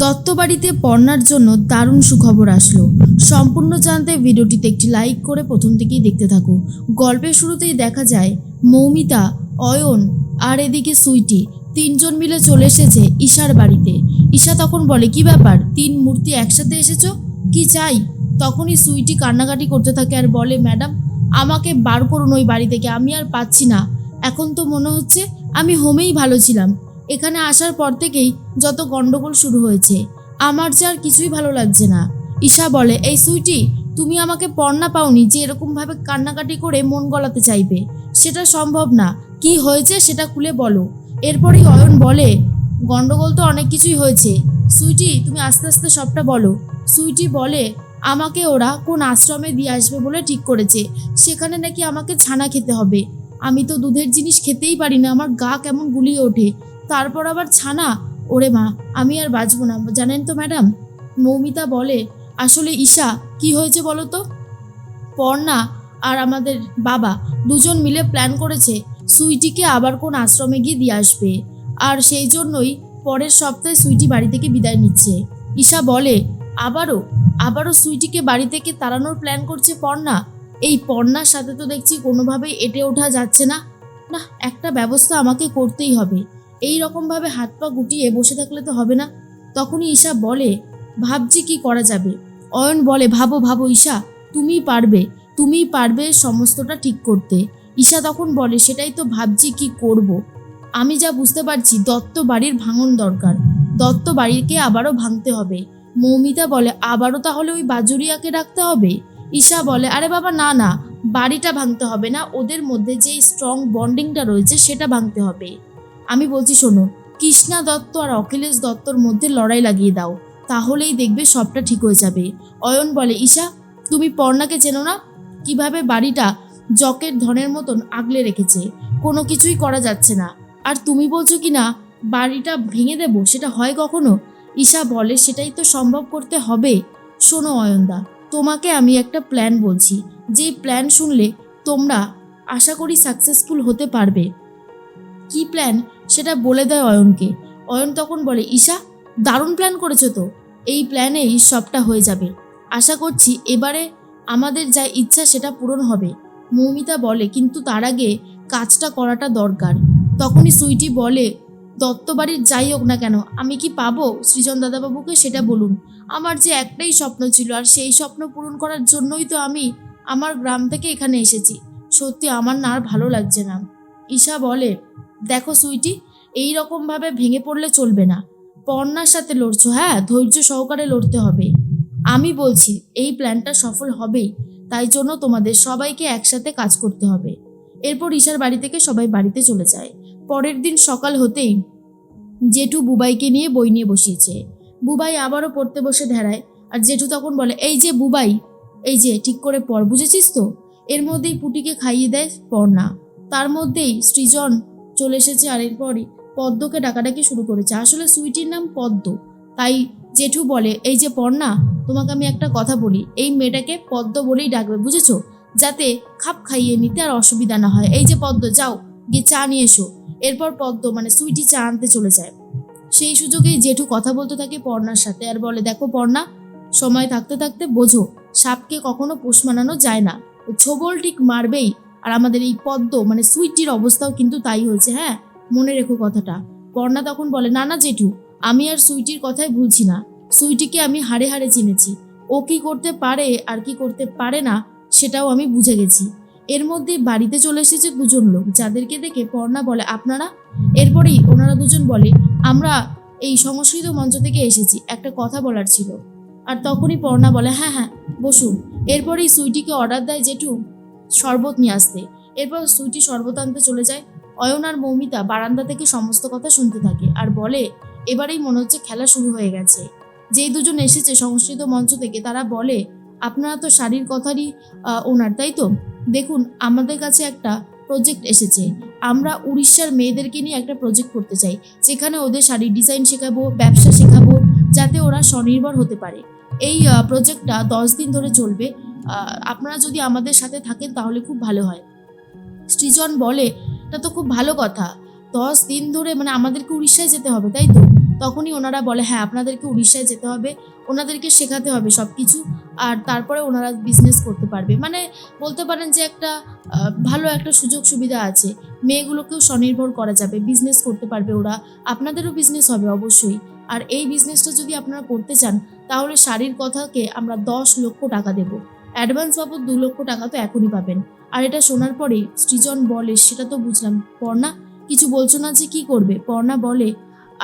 দত্তবাড়িতে পর্ণার জন্য দারুণ সুখবর আসলো। সম্পূর্ণ জানতে ভিডিওটিতে একটি লাইক করে প্রথম থেকেই দেখতে থাকো। গল্পের শুরুতেই দেখা যায়, মৌমিতা, অয়ন আর এদিকে সুইটি তিনজন মিলে চলে এসেছে ঈশার বাড়িতে। ঈশা তখন বলে, কি ব্যাপার? তিন মূর্তি একসাথে এসেছ? কি চাই? তখনই সুইটি কান্নাকাটি করতে থাকে আর বলে, ম্যাডাম, আমাকে বার করুন ওই বাড়ি থেকে, আমি আর পাচ্ছি না। এখন তো মনে হচ্ছে আমি হোমেই ভালো ছিলাম। এখানে আসার পর থেকেই যত গন্ডগোল শুরু হয়েছে, আমার যে আর কিছুই ভালো লাগছে না। ঈশা বলে, এই সুইটি, তুমি আমাকে পর্ণা পাওনি যে এরকমভাবে কান্নাকাটি করে মন গলাতে চাইবে। সেটা সম্ভব না। কি হয়েছে সেটা খুলে বলো। এরপরই অয়ন বলে, গন্ডগোল তো অনেক কিছুই হয়েছে। সুইটি, তুমি আস্তে আস্তে সবটা বলো। সুইটি বলে, আমাকে ওরা কোন আশ্রমে দিয়ে আসবে বলে ঠিক করেছে। সেখানে নাকি আমাকে ছানা খেতে হবে। আমি তো দুধের জিনিস খেতেই পারি না। আমার গা কেমন গুলিয়ে ওঠে। তারপর আবার ছানা? ওরে মা, আমি আর বাঁচবো না। জানেন তো ম্যাডাম, মৌমিতা বলে, আসলে ঈশা, কি হয়েছে বলো তো? পর্ণা আর আমাদের বাবা দুজন মিলে প্ল্যান করেছে সুইটিকে আবার কোন আশ্রমে গিয়ে দিয়ে আসবে। আর সেই জন্যই পরের সপ্তাহে সুইটি বাড়ি থেকে বিদায় নিচ্ছে। ঈশা বলে, আবারও? আবারও সুইটিকে বাড়ি থেকে তাড়ানোর প্ল্যান করছে পর্ণা? এই পর্ণার সাথে তো দেখছি কোনোভাবেই এটে ওঠা যাচ্ছে না। না, একটা ব্যবস্থা আমাকে করতেই হবে। এই রকমভাবে হাত পা গুটিয়ে বসে থাকলে তো হবে না। তখনই ঈশা বলে, ভাবছি কি করা যাবে? অয়ন বলে, ভাবো ভাবো ঈশা, তুমিই পারবে তুমিই পারবে সমস্তটা ঠিক করতে। ঈশা তখন বলে, সেটাই তো ভাবছি কি করব। আমি যা বুঝতে পারছি, দত্ত বাড়ির ভাঙন দরকার। দত্ত বাড়িকে আবারও ভাঙতে হবে। মৌমিতা বলে, আবারও তাহলে ওই বাজুরিয়াকে রাখতে হবে? ঈশা বলে, আরে বাবা, না না, বাড়িটা ভাঙতে হবে না। ওদের মধ্যে যেই স্ট্রং বন্ডিংটা রয়েছে, সেটা ভাঙতে হবে। আমি বলছি, শোনো, কৃষ্ণা দত্ত আর অখিলেশ দত্তর মধ্যে লড়াই লাগিয়ে দাও, তাহলেই দেখবে সবটা ঠিক হয়ে যাবে। অয়ন বলে, ঈশা, তুমি পর্ণাকে চেনো না? কীভাবে বাড়িটা জকের ধনের মতন আগলে রেখেছে? কোনো কিছুই করা যাচ্ছে না। আর তুমি বলছো কি না, বাড়িটা ভেঙে দেবো, সেটা হয় কখনো? ঈশা বলে, সেটাই তো সম্ভব করতে হবে। শোনো, অয়নদা, তোমাকে আমি একটা প্ল্যান বলছি। যে প্ল্যান শুনলে তোমরা আশা করি সাকসেসফুল হতে পারবে। কি প্ল্যান সেটা বলে দেয় অয়নকে। অয়ন তখন বলে, ঈশা, দারুণ প্ল্যান করেছ তো। এই প্ল্যানেই সবটা হয়ে যাবে। আশা করছি এবারে আমাদের যা ইচ্ছা সেটা পূরণ হবে। মৌমিতা বলে, কিন্তু তার আগে কাজটা করাটা দরকার। তখনই সুইটি বলে দত্তবাড়ির যাই হোক না কেন, আমি কি পাবো? সৃজন দাদাবাবুকে সেটা বলুন। আমার যে একটাই স্বপ্ন ছিল, আর সেই স্বপ্ন পূরণ করার জন্যই তো আমি আমার গ্রাম থেকে এখানে এসেছি। সত্যি আমার না আর ভালো লাগছে না। ঈশা বলে দেখো সুইটি এই রকমভাবে ভেঙে পড়লে চলবে না। পর্ণার সাথে লড়ছো হ্যাঁ? ধৈর্য সহকারে লড়তে হবে। আমি বলছি, এই প্ল্যানটা সফল হবেই। তাই জন্য তোমাদের সবাইকে একসাথে কাজ করতে হবে। এরপর ঈশার বাড়ি থেকে সবাই বাড়িতে চলে যায়। পরের দিন সকাল হতেই জেঠু বুবাইকে নিয়ে বই নিয়ে বসিয়েছে। বুবাই আবারও পড়তে বসে ধেড়ায় আর জেঠু তখন বলে, এই যে বুবাই, এই যে, ঠিক করে পড়, বুঝেছিস তো? এর মধ্যেই পুটিকে খাইয়ে দেয় পর্ণা তার মধ্যেই সৃজন চলে এসেছে আর এরপরই পদ্মকে ডাকাডাকি শুরু করেছে। আসলে সুইটির নাম পদ্ম। তাই জেঠু বলে, এই যে পর্ণা, তোমাকে আমি একটা কথা বলি। এই মেয়েটাকে পদ্ম বলেই ডাকবে, বুঝেছ? যাতে খাপ খাইয়ে নিতে আর অসুবিধা না হয়। এই যে পদ্ম, যাও, গিয়ে চা নিয়ে এসো। এরপর পদ্ম মানে সুইটি চা আনতে চলে যায়। সেই সুযোগেই জেঠু কথা বলতে থাকে পর্ণার সাথে আর বলে, দেখো পর্ণা, সময় থাকতে থাকতে বোঝো, সাপকে কখনো পোষ মানানো যায় না। ছোবল ঠিক মারবেই আর আমাদের এই পদ্ম মানে সুইটির অবস্থাও কিন্তু তাই হয়েছে হ্যাঁ? মনে রেখো কথাটা। পর্ণা তখন বলে, না না, জেঠু, আমি আর সুইটির কথাই ভুলছি না। সুইটিকে আমি হাড়ে হাড়ে চিনেছি। ও কি করতে পারে আর কি করতে পারে না, সেটাও আমি বুঝে গেছি। এর মধ্যেই বাড়িতে চলে এসেছে দুজন লোক, যাদেরকে দেখে পর্ণা বলে, আপনারা? এরপরেই ওনারা দুজন বলে, আমরা এই সংস্কৃত মঞ্চ থেকে এসেছি, একটা কথা বলার ছিল। আর তখনই পর্ণা বলে হ্যাঁ হ্যাঁ বসুন। এরপরেই সুইটিকে অর্ডার দেয় জেঠু শরবত নিয়ে আসতে। এরপর সুইটি শরবত আনতে চলে যায়। অয়ন আর মৌমিতা বারান্দা থেকে সমস্ত কথা শুনতে থাকে আর বলে, এবারেই মনে হচ্ছে খেলা শুরু হয়ে গেছে। যেই দুজন এসেছে সংস্কৃত মঞ্চ থেকে, তারা বলে, আপনারা তো শাড়ির কথারই ওনার তাই তো? দেখুন, আমাদের কাছে একটা প্রজেক্ট এসেছে। আমরা উড়িষ্যার মেয়েদেরকে নিয়ে একটা প্রজেক্ট করতে চাই। যেখানে ওদের শাড়ির ডিজাইন শেখাবো, ব্যবসা শেখাবো, যাতে ওরা স্বনির্ভর হতে পারে। এই প্রজেক্টটা দশ দিন ধরে চলবে। আপনারা যদি আমাদের সাথে থাকেন তাহলে খুব ভালো হয়। সৃজন বলে, এটা তো খুব ভালো কথা। দশ দিন ধরে মানে আমাদেরকে উড়িষ্যায় যেতে হবে, তাই তো? তখনই ওনারা বলে হ্যাঁ আপনাদেরকে উড়িষ্যায় যেতে হবে। ওনাদেরকে শেখাতে হবে সব কিছু আর তারপরে ওনারা বিজনেস করতে পারবে। মানে বলতে পারেন যে একটা ভালো একটা সুযোগ সুবিধা আছে। মেয়েগুলোকেও স্বনির্ভর করা যাবে বিজনেস করতে পারবে ওরা। আপনাদেরও বিজনেস হবে অবশ্যই। আর এই বিজনেসটা যদি আপনারা করতে চান, তাহলে শাড়ির কথাকে আমরা দশ লক্ষ টাকা দেব। অ্যাডভান্স বাবদ দু লক্ষ টাকা তো এখনই পাবেন। আর এটা শোনার পরে সৃজন বলে, সেটা তো বুঝলাম। পর্ণা, কিছু বলছো না যে কি করবে? পর্ণা বলে,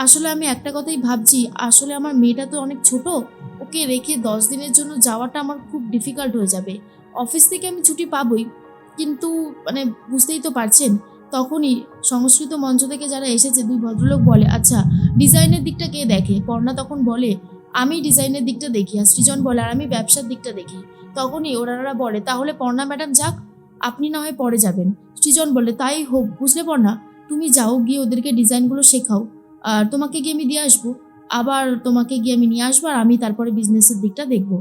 আসলে আমি একটা কথাই ভাবছি, আসলে আমার মেয়েটা তো অনেক ছোট। ওকে রেখে দশ দিনের জন্য যাওয়াটা আমার খুব ডিফিকাল্ট হয়ে যাবে। অফিস থেকে আমি ছুটি পাবই, কিন্তু মানে বুঝতেই তো পারছেন। তখনই সংস্কৃত মঞ্চ থেকে যারা এসেছে, দুই ভদ্রলোক বলে আচ্ছা ডিজাইনের দিকটা কে দেখে? পর্ণা তখন বলে, আমি ডিজাইনের দিকটা দেখি। আর সৃজন বলে, আর আমি ব্যবসার দিকটা দেখি। তখনই ওনারা বলে, তাহলে পর্ণা ম্যাডাম যাক, আপনি না হয় পরে যাবেন। সৃজন বলে, তাই হোক, বুঝলে পর্ণা, তুমি যাও, গিয়ে ওদেরকে ডিজাইনগুলো শেখাও। আর তোমাকে গিয়ে আমি দিয়ে আসব। আবার তোমাকে গিয়ে আমি নিয়ে আসব, আর আমি তারপরে বিজনেসের দিকটা দেখব।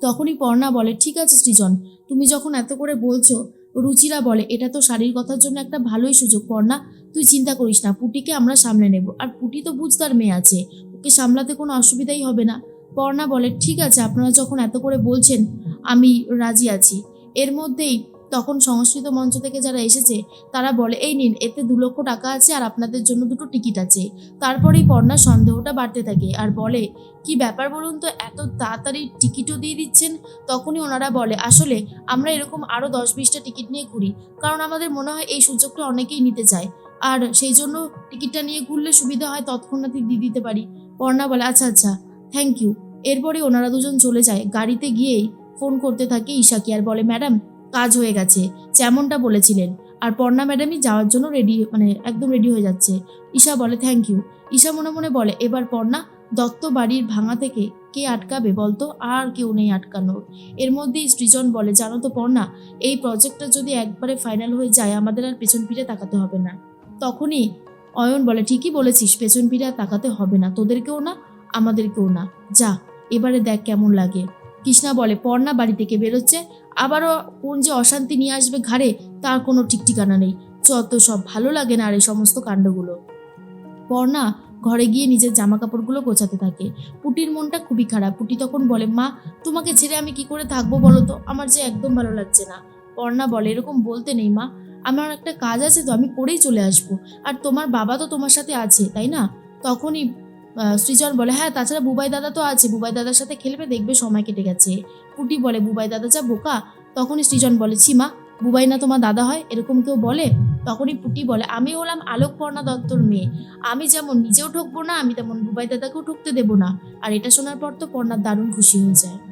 তখনই পর্ণা বলে, ঠিক আছে সৃজন, তুমি যখন এত করে বলছো, রুচিরা বলে, এটা তো শাড়ির কথার জন্য একটা ভালোই সুযোগ। পর্ণা, তুই চিন্তা করিস না, পুটিকে আমরা সামলে নেব। আর পুটি তো বুঝতার মেয়ে আছে, ওকে সামলাতে কোনো অসুবিধাই হবে না। পর্ণা বলে ঠিক আছে, আপনারা যখন এত করে বলছেন, আমি রাজি আছি। এর মধ্যেই তখন সংস্কৃত মঞ্চ থেকে যারা এসেছে, তারা বলে, এই নিন, এতে দু লক্ষ টাকা আছে আর আপনাদের জন্য দুটো টিকিট আছে। তারপরেই পর্ণার সন্দেহটা বাড়তে থাকে আর বলে, কি ব্যাপার বলুন তো, এত তাড়াতাড়ি টিকিটও দিয়ে দিচ্ছেন? তখনই ওনারা বলে, আসলে আমরা এরকম আরও দশ বিশটা টিকিট নিয়ে ঘুরি, কারণ আমাদের মনে হয় এই সুযোগটা অনেকেই নিতে চায়। আর সেই জন্য টিকিটটা নিয়ে ঘুরলে সুবিধা হয়, তৎক্ষণাৎই দিয়ে দিতে পারি। পর্ণা বলে আচ্ছা আচ্ছা। থ্যাংক ইউ এরপরে ওনারা দুজন চলে যায়। গাড়িতে গিয়েই ফোন করতে থাকে ঈশাকে আর বলে ম্যাডাম কাজ হয়ে গেছে। যেমনটা বলেছিলেন। আর পর্ণা ম্যাডামই যাওয়ার জন্য রেডি মানে একদম রেডি হয়ে যাচ্ছে। ঈশা বলে থ্যাংক ইউ ঈশা মনে মনে বলে, এবার পর্ণা, দত্ত বাড়ির ভাঙা থেকে কে আটকাবে বলতো? আর কেউ নেই আটকানোর। এর মধ্যেই সৃজন বলে, জানো তো পর্ণা, এই প্রজেক্টটা যদি একবারে ফাইনাল হয়ে যায়, আমাদের আর পেছন ফিরে তাকাতে হবে না। তখনই অয়ন বলে, ঠিকই বলেছিস, পেছন ফিরে আর তাকাতে হবে না। তোদেরকেও না আমাদেরকেও না। যা, এবারে দেখ কেমন লাগে। কৃষ্ণা বলে, পর্ণা বাড়ি থেকে বেরোচ্ছে। আবারও কোন যে অশান্তি নিয়ে আসবে ঘাড়ে, তার কোনো ঠিক ঠিকানা নেই। যত সব ভালো লাগে না আর এই সমস্ত কাণ্ডগুলো। পর্ণা ঘরে গিয়ে নিজের জামা কাপড়গুলো গোছাতে থাকে। পুটির মনটা খুবই খারাপ। পুটি তখন বলে, মা, তোমাকে ছেড়ে আমি কি করে থাকব বলো তো? আমার যে একদম ভালো লাগছে না। পর্ণা বলে, এরকম বলতে নেই, মা। আমার একটা কাজ আছে তো, আমি করেই চলে আসব। আর তোমার বাবা তো তোমার সাথে আছে, তাই না? তখনই সৃজন বলে হ্যাঁ তাছাড়া বুবাই দাদা তো আছে, বুবাই দাদার সাথে খেলবে, দেখবে সময় কেটে গেছে। পুটি বলে, বুবাই দাদা যা বোকা। তখনই সৃজন বলে ছিমা বুবাই না তোমার দাদা হয়? এরকম কেউ বলে। তখনই পুটি বলে, আমি হলাম আলোকপর্ণা দত্তর মেয়ে। আমি যেমন নিজেও ঠকবো না, আমি তেমন বুবাই দাদাকেও ঠকতে দেবো না। আর এটা শোনার পর তো পর্ণার দারুণ খুশি হয়ে যায়।